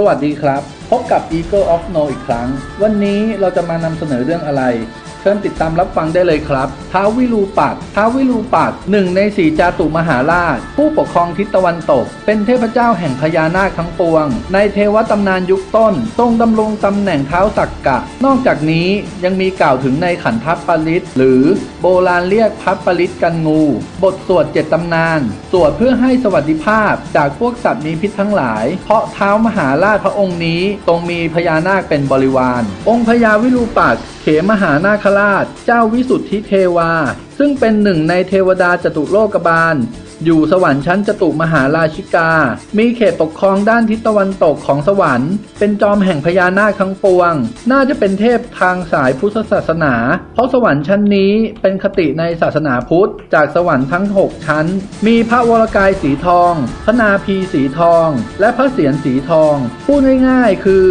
สวัสดีครับ พบกับ Eagle of No อีกครั้ง วันนี้เราจะมานำเสนอเรื่องอะไร เชิญติดตามรับฟังได้เลยครับท้าววิรูปักท้าววิรูปักหนึ่งในสี่จาตุมหาราช ผู้ปกครองทิศตะวันตก เป็นเทพเจ้าแห่งพญานาคทั้งปวง ในเทวตำนานยุคต้น ทรงดำรงตำแหน่งเท้าสักกะ นอกจากนี้ยังมีกล่าวถึงในขันทัปปริตหรือโบราณเรียกพัปปริตกันงู บทสวดเจ็ดตำนาน สวดเพื่อให้สวัสดิภาพจากพวกสัตว์มีพิษทั้งหลาย เพราะเท้ามหาราชพระองค์นี้ทรงมีพญานาคเป็นบริวาร องค์พญาวิรูปักเขมหานาคราช เจ้าวิสุทธิเทวา ซึ่งเป็นหนึ่งในเทวดาจตุโลกบาล อยู่สวรรค์ชั้นจตุมหาราชิกา มีเขตปกครองด้านทิศตะวันตกของสวรรค์ เป็นจอมแห่งพญานาคทั้งปวง น่าจะเป็นเทพทางสายพุทธศาสนา เพราะสวรรค์ชั้นนี้เป็นคติในศาสนาพุทธ จากสวรรค์ทั้ง 6 ชั้น มีพระวรกายสีทอง พระนาภีสีทอง และพระเศียรสีทอง พูดง่ายๆ คือ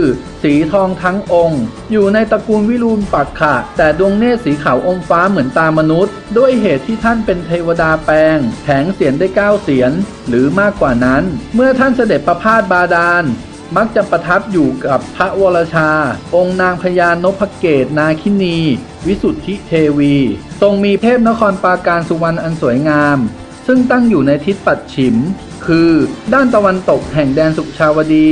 สีทองทั้งองค์ อยู่ในตระกูลวิรูลปักขะแต่ดวงเนตรสีขาวอมฟ้าเหมือนตามนุษย์ ด้วยเหตุที่ท่านเป็นเทวดาแปลงแผงเสียนได้เก้าเสียน หรือมากกว่านั้น เมื่อท่านเสด็จประพาสบาดาลมักจะประทับอยู่กับพระวรชา องค์นางพญานพเกตนาคินี วิสุทธิเทวี ทรงมีเทพนครปราการสุวรรณอันสวยงาม ซึ่งตั้งอยู่ในทิศปัดฉิม คือด้านตะวันตกแห่งแดนสุชาวดี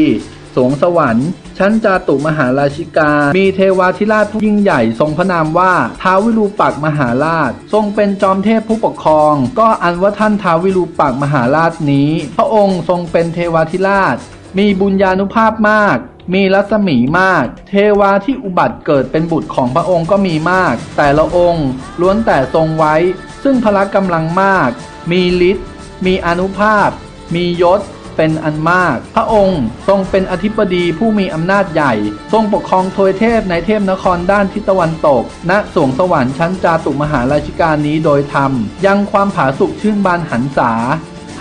สวงสวรรค์ ชั้นจาตุมหาราชิกา มีเทวาธิราชผู้ยิ่งใหญ่ทรงพระนามว่าท้าววิรูปักษ์มหาราช ทรงเป็นจอมเทพผู้ปกครอง ก็อันว่าท่านท้าววิรูปักษ์มหาราชนี้ พระองค์ทรงเป็นเทวาธิราช มีบุญญาณุภาพมาก มีรัศมีมาก เทวาที่อุบัติเกิดเป็นบุตรของพระองค์ก็มีมาก แต่ละองค์ล้วนแต่ทรงไว้ ซึ่งพละกำลังมาก มีฤทธิ์มีอนุภาพ มียศ เป็นอันมาก พระองค์ทรงเป็นอธิบดีผู้มีอำนาจใหญ่ ทรงปกครองโทยเทพในเทพนครด้านทิศตะวันตก ณสวงสวรรค์ชั้นจาตุมหาราชิกานี้โดยธรรม ยังความผาสุกชื่นบานหันษา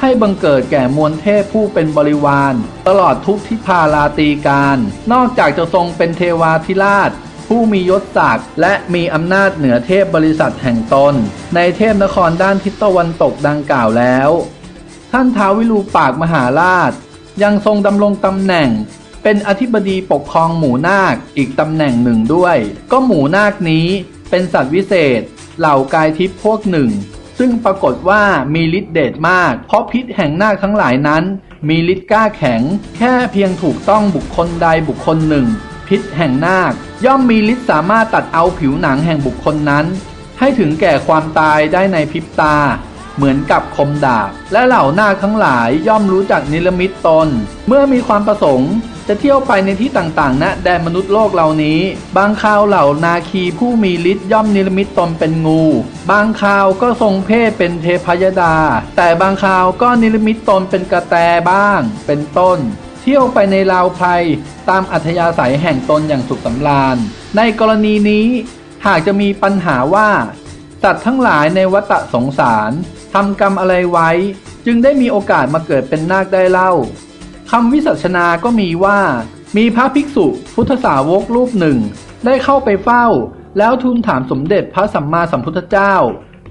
ให้บังเกิดแก่มวลเทพผู้เป็นบริวาร ตลอดทุกทิพาราตีการ นอกจากจะทรงเป็นเทวาธิราช ผู้มียศศักดิ์และมีอำนาจเหนือเทพบริษัทแห่งตน ในเทพนครด้านทิศตะวันตกดังกล่าวแล้ว ท่านท้าววิรูปากมหาราช ยังทรงดำรงตำแหน่ง เป็นอธิบดีปกครองหมู่นาคอีกตำแหน่งหนึ่งด้วย ก็หมู่นาคนี้เป็นสัตว์วิเศษ เหล่ากายทิพย์พวกหนึ่ง ซึ่งปรากฏว่ามีฤทธิ์เดชมาก เพราะพิษแห่งนาคทั้งหลายนั้น มีฤทธิ์กล้าแข็ง แค่เพียงถูกต้องบุคคลใดบุคคลหนึ่ง พิษแห่งนาค ย่อมมีฤทธิ์สามารถตัดเอาผิวหนังแห่งบุคคลนั้น ให้ถึงแก่ความตายได้ในพริบตา เหมือนกับคมดาบ และเหล่านาคทั้งหลายย่อมรู้จักนิรมิตตน เมื่อมีความประสงค์จะเที่ยวไปในที่ต่างๆณแดนมนุษย์โลกเหล่านี้ บางคราวเหล่านาคีผู้มีฤทธิ์ย่อมนิรมิตตนเป็นงู บางคราวก็ทรงเพศเป็นเทพยดา แต่บางคราวก็นิรมิตตนเป็นกระแตบ้าง เป็นต้น เที่ยวไปในราวไพรตามอัธยาศัยแห่งตนอย่างสุขสำราญ ในกรณีนี้หากจะมีปัญหาว่าสัตว์ทั้งหลายในวัฏสงสาร ทำกรรมอะไรไว้ จึงได้มีโอกาสมาเกิดเป็นนาคได้เล่าคำวิสัชนาก็มีว่า มีพระภิกษุพุทธสาวกรูปหนึ่ง ได้เข้าไปเฝ้า แล้วทูลถามสมเด็จพระสัมมาสัมพุทธเจ้า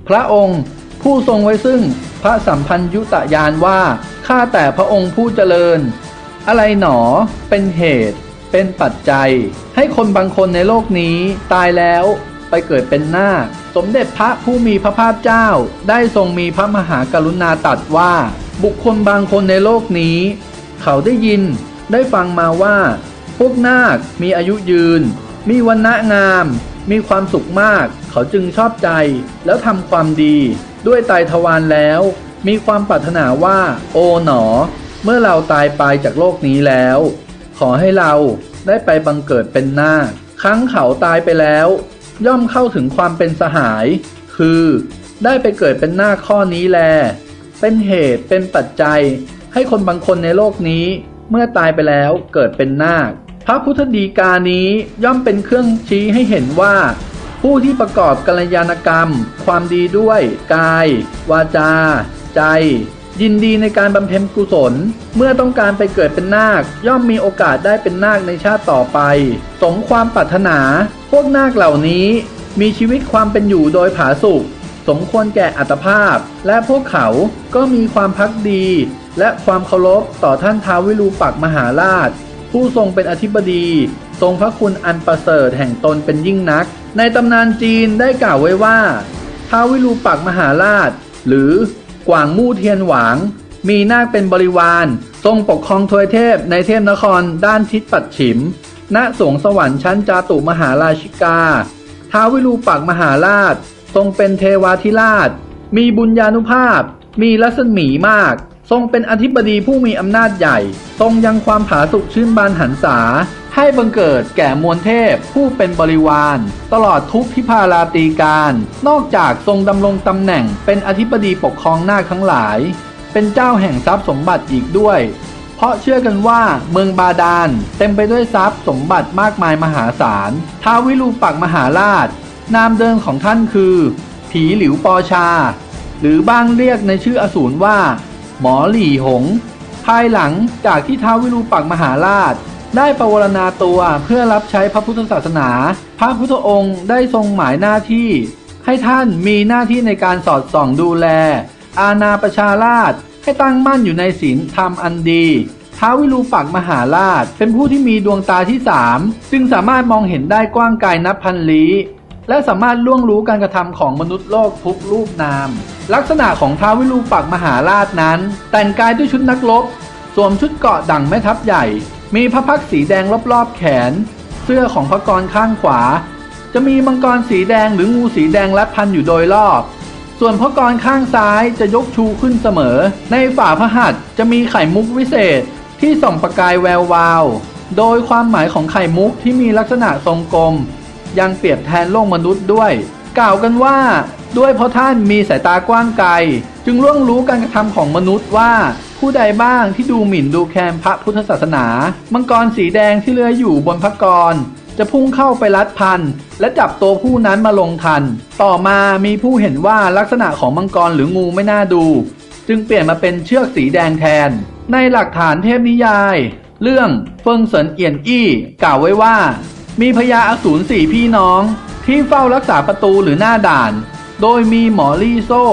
พระองค์ผู้ทรงไว้ซึ่งพระสัมพันยุตยานว่าข้าแต่พระองค์ผู้เจริญ อะไรหนอเป็นเหตุ เป็นปัจจัย ให้คนบางคนในโลกนี้ตายแล้ว ไปเกิดเป็นนาคสมเด็จพระผู้มีพระภาคเจ้า ได้ทรงมีพระมหากรุณาตรัสว่า บุคคลบางคนในโลกนี้ เขาได้ยินได้ฟังมาว่า พวกนาคมีอายุยืน มีวันณะงาม มีความสุขมาก เขาจึงชอบใจ แล้วทำความดี ด้วยไตทวารแล้ว มีความปรารถนาว่า โอ๋หนอ เมื่อเราตายไปจากโลกนี้แล้ว ขอให้เราได้ไปบังเกิดเป็นนาคครั้งเขาตายไปแล้ว ย่อมเข้าถึงความเป็นสหาย คือ ได้ไปเกิดเป็นนาข้อนี้แล เป็นเหตุเป็นปัจจัย ให้คนบางคนในโลกนี้ เมื่อตายไปแล้วเกิดเป็นนาค พระพุทธดีกานี้ย่อมเป็นเครื่องชี้ให้เห็นว่า ผู้ที่ประกอบกัลยาณกรรม ความดีด้วย กาย วาจา ใจ ยินดีในการบำเพ็ญกุศล เมื่อต้องการไปเกิดเป็นนาค ย่อมมีโอกาสได้เป็นนาคในชาติต่อไป สมความปรารถนา พวกนาคเหล่านี้ มีชีวิตความเป็นอยู่โดยผาสุกสมควรแก่อัตภาพ และพวกเขาก็มีความพักดี และความเคารพต่อท่านท้าววิรูปักษ์มหาราช ผู้ทรงเป็นอธิบดี ทรงพระคุณอันประเสริฐแห่งตนเป็นยิ่งนัก ในตำนานจีนได้กล่าวไว้ว่าท้าววิรูปักษ์มหาราช หรือ กวางมู่เทียนหวาง มีนาคเป็นบริวาร ทรงปกครองทวยเทพในเทพนครด้านทิศปัดฉิม ณสวงสวรรค์ชั้นจาตุมหาราชิกา ท้าวิรูปักษ์มหาราช ทรงเป็นเทวาธิราช มีบุญญาณุภาพ มีรัศมีมาก ทรงเป็นอธิบดีผู้มีอำนาจใหญ่ ทรงยังความผาสุกชื่นบานหันษา ให้บังเกิดแก่มวลเทพผู้เป็นบริวาร ตลอดทุกทิพาราตีการ นอกจากทรงดำรงตำแหน่ง เป็นอธิบดีปกครองหน้าทั้งหลาย เป็นเจ้าแห่งทรัพย์สมบัติอีกด้วย เพราะเชื่อกันว่าเมืองบาดาลเต็มไปด้วยทรัพย์สมบัติมากมายมหาศาลท้าววิรูปักษ์มหาราช นามเดิมของท่านคือ ผีหลิวปอชา หรือบ้างเรียกในชื่ออสูรว่า หมอหลี่หง ภายหลังจากที่ท้าววิรูปักษ์มหาราช ได้ประวรณาตัวเพื่อรับใช้พระพุทธศาสนา พระพุทธองค์ได้ทรงหมายหน้าที่ ให้ท่านมีหน้าที่ในการสอดส่องดูแล อาณาประชาราชให้ตั้งมั่นอยู่ในศีลธรรมอันดีท้าววิรูปักษ์มหาราช เป็นผู้ที่มีดวงตาที่สามจึงสามารถมองเห็นได้กว้างไกลนับพันลี้ และสามารถล่วงรู้การกระทำของมนุษย์โลกทุกรูปนาม ลักษณะของท้าววิรูปักมหาราชนั้น แต่งกายด้วยชุดนักรบสวมชุดเกราะดั่งแม่ทัพใหญ่ มีพระพักสีแดงรอบๆ แขน เสื้อของพระกรข้างขวา จะมีมังกรสีแดงหรืองูสีแดงรัดพันอยู่โดยรอบ ส่วนพระกรข้างซ้ายจะยกชูขึ้นเสมอ ในฝ่าพระหัตถ์จะมีไข่มุกวิเศษที่ส่องประกายแวววาว โดยความหมายของไข่มุกที่มีลักษณะทรงกลม ยังเปรียบแทนโลกมนุษย์ด้วย กล่าวกันว่า ด้วยเพราะท่านมีสายตากว้างไกล จึงล่วงรู้การกระทำของมนุษย์ว่า ผู้ใดบ้างที่ดูหมิ่นดูแคลนพระพุทธศาสนา มังกรสีแดงที่เลื้อยอยู่บนพระกรจะพุ่งเข้าไปรัดพัน และจับตัวผู้นั้นมาลงทัน ต่อมามีผู้เห็นว่าลักษณะของมังกรหรืองูไม่น่าดู จึงเปลี่ยนมาเป็นเชือกสีแดงแทน ในหลักฐานเทพนิยาย เรื่องเฟิงเสินเอียนอี้กล่าวไว้ว่า มีพญาอสูรสี่พี่น้อง ที่เฝ้ารักษาประตูหรือหน้าด่าน โดยมีหมอลี่โซ่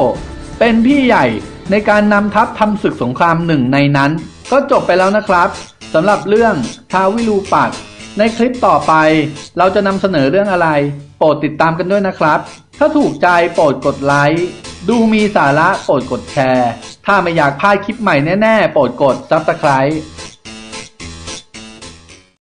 เป็นพี่ใหญ่ในการนำทัพทำศึกสงครามหนึ่งในนั้น ก็จบไปแล้วนะครับสำหรับเรื่องทาววิรูปักษ์ในคลิปต่อไป เราจะนำเสนอเรื่องอะไร โปรดติดตามกันด้วยนะครับ ถ้าถูกใจโปรดกดไลค์ดูมีสาระโปรดกดแชร์ ถ้าไม่อยากพลาดคลิปใหม่แน่ ๆ โปรดกด Subscribe